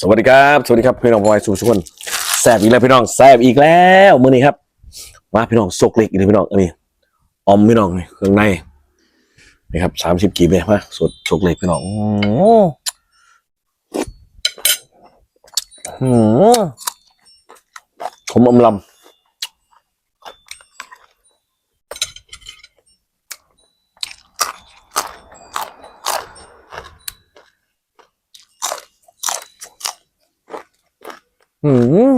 สวัสดีครับ สวัสดีครับพี่น้องบอยสู่ทุกคนแซบอีกแล้วพี่น้องแซบอีกแล้วมื้อนี้ครับ มาพี่น้องซกเล็กอีกแล้วพี่น้องอันนี้ออมพี่น้องนี่เครื่องในนี่ครับสามสิบกีบเลยมาสดซกเล็กพี่น้องอื้อหือผมอมลำ อืม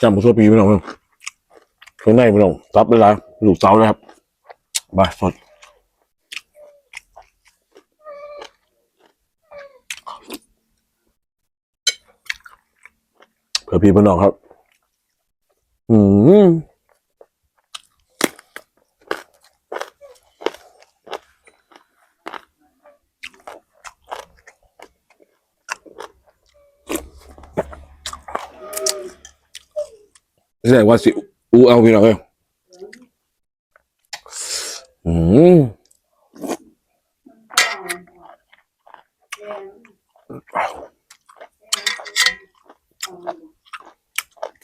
จำผู้ช่วยปีพี่น้องเพิ่งเครื่องในพี่น้องรับเวลาลูกเสาเลยครับมาสดเผื่อพี่พี่น้องครับ อืม แสดงว่าสิอูเอาพี่น้องเลยอืม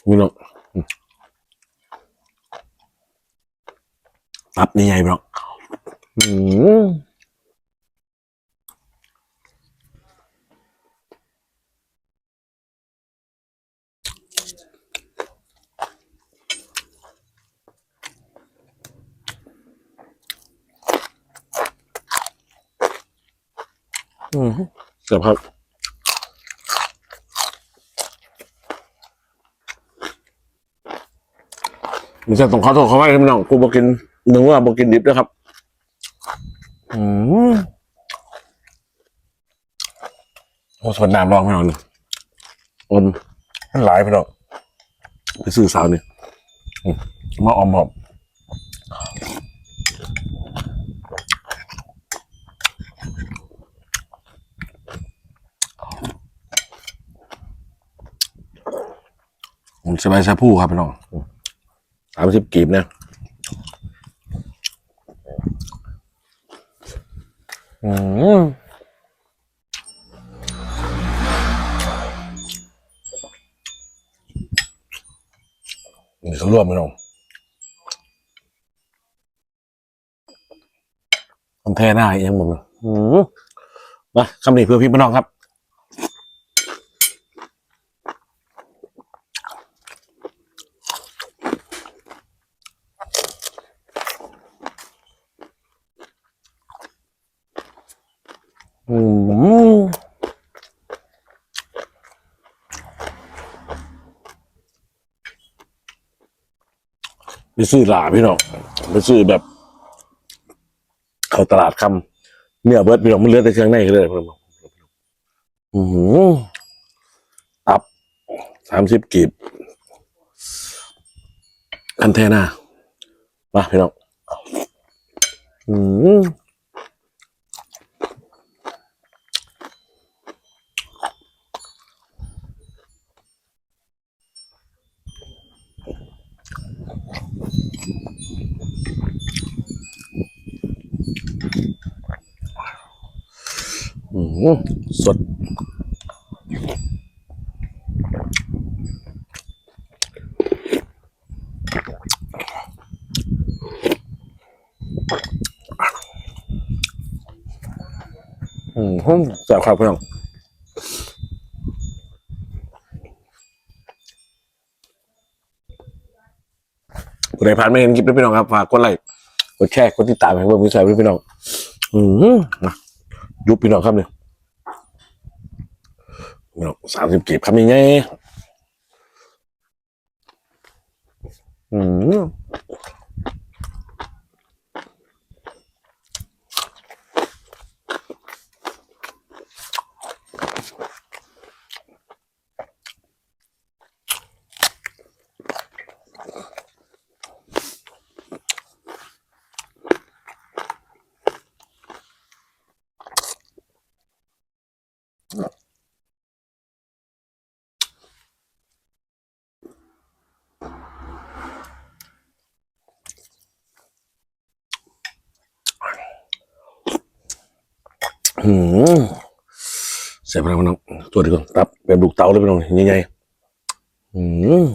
พี่น้องตับนี่ไงพี่น้องอืม อืมเสียบครับมันจะต้องขอโทษเขาไว้พี่น้องกูบอกินนึกว่าบอกินดิบนะครับ อืมโอ้สดน้ำรองพี่น้องนี่อมมันหลายพี่น้องไปซื้อสาวนี่อืมมาออมผมผม สบายชาผู้ครับพี่น้องสามสิบกีบนะอืมนี่เขารวมไหมน้องคำแท้หน้าอีกยังหมดเลยอืมมาคำนี้เพื่อพี่พี่น้องครับ อืมไปซื้อหลาพี่น้องไปซื้อแบบเข้าตลาดคำเนื้อเบิร์ดพี่น้องมันเลือแต่เครื่องในก็เลยพี่น้องอืมตับสามสิบกีบอันแทน่ามาพี่น้องอืม สด อืมหุ้มแซ่บครับพี่น้องผู้ใดผ่านไม่เห็นคลิปนี้พี่น้องครับฝากกดไลค์กดแชร์กดติดตามให้เพื่อนผู้ชายพี่น้อง อืมมายุบพี่น้องครับเนี่ยพี่น้อง สามสิบกีบครับยังไงอืมอืม เสียบไปแล้วพี่น้องตัวดีกว่าตับเป็นลูกเตาเลยพี่น้องใหญ่ๆหืม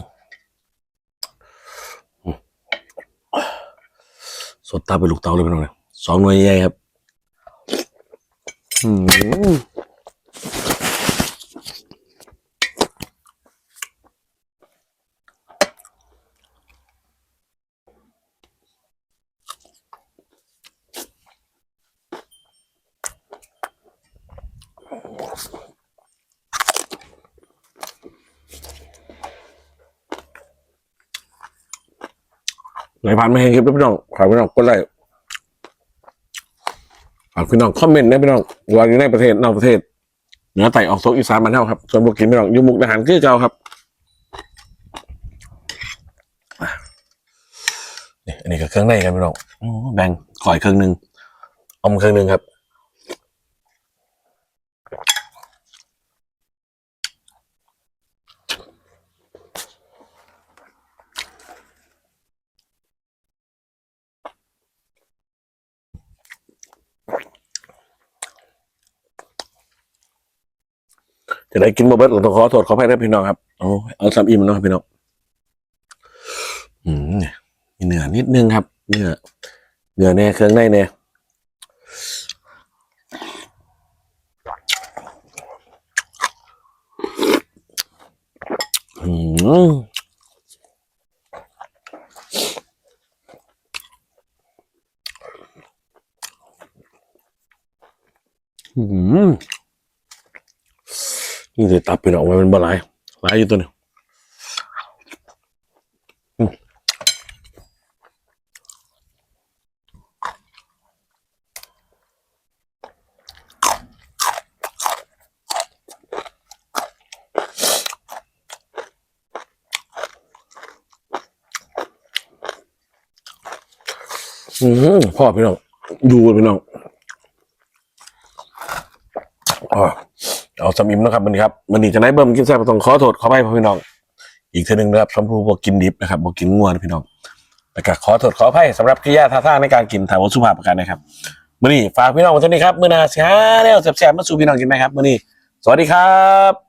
สดตับเป็นลูกเตาเลยพี่น้องเนี่ยสองหน่วยใหญ่ครับอืม ไหนผ่านมาเห็นคลิปแล้วพี่น้องขอพี่น้องกดไลค์ฝากพี่น้องคอมเมนต์นะพี่น้องว่าอยู่ในประเทศนอกประเทศเหนือไต่ออกโซนอีสานมันเท่าครับส่วนบวกกินพี่น้องยูมุกอาหารคือเก่าครับนี่อันนี้ก็เครื่องในกันพี่น้องแบ่งข่อยเครื่องหนึ่งอมเครื่องหนึ่งครับ จะได้กินบะเบิดต้องขอโทษขออภัยนะพี่น้องครับเอาเอาซ้ำอิ่มเนาะพี่น้องอืมเนี่ยมีเนื้อนิดนึงครับ เนื้อเนื้อแน่เครื่องในแน่อืมอืม นี่เลยตับไปออกมาเป็นบะหลายหลายอยู่ตัวนี้อืมอืมพ่อพี่น้องดูพี่น้องอ๋อ เอาสมิมนะครับมันนี้ครับมันนี่จะได้เบิ่มกินแซ่บต้องขอโทษขอไปพี่น้อง อีกเทีหนึ่งนะครับสมพูบอกกินดิบนะครับบอกกินงัวนะพี่น้องแต่ก็ขอโทษขออภัยสำหรับกิริยาท่าทางในการกินถามว่าสุภาพประการนะครับมื่อนี้ฝากพี่น้องไว้เท่านี้ครับมื่อหนาเสียแล้วแซ่บๆมาสู่พี่น้องกินไหมครับมื่อนี้สวัสดีครับ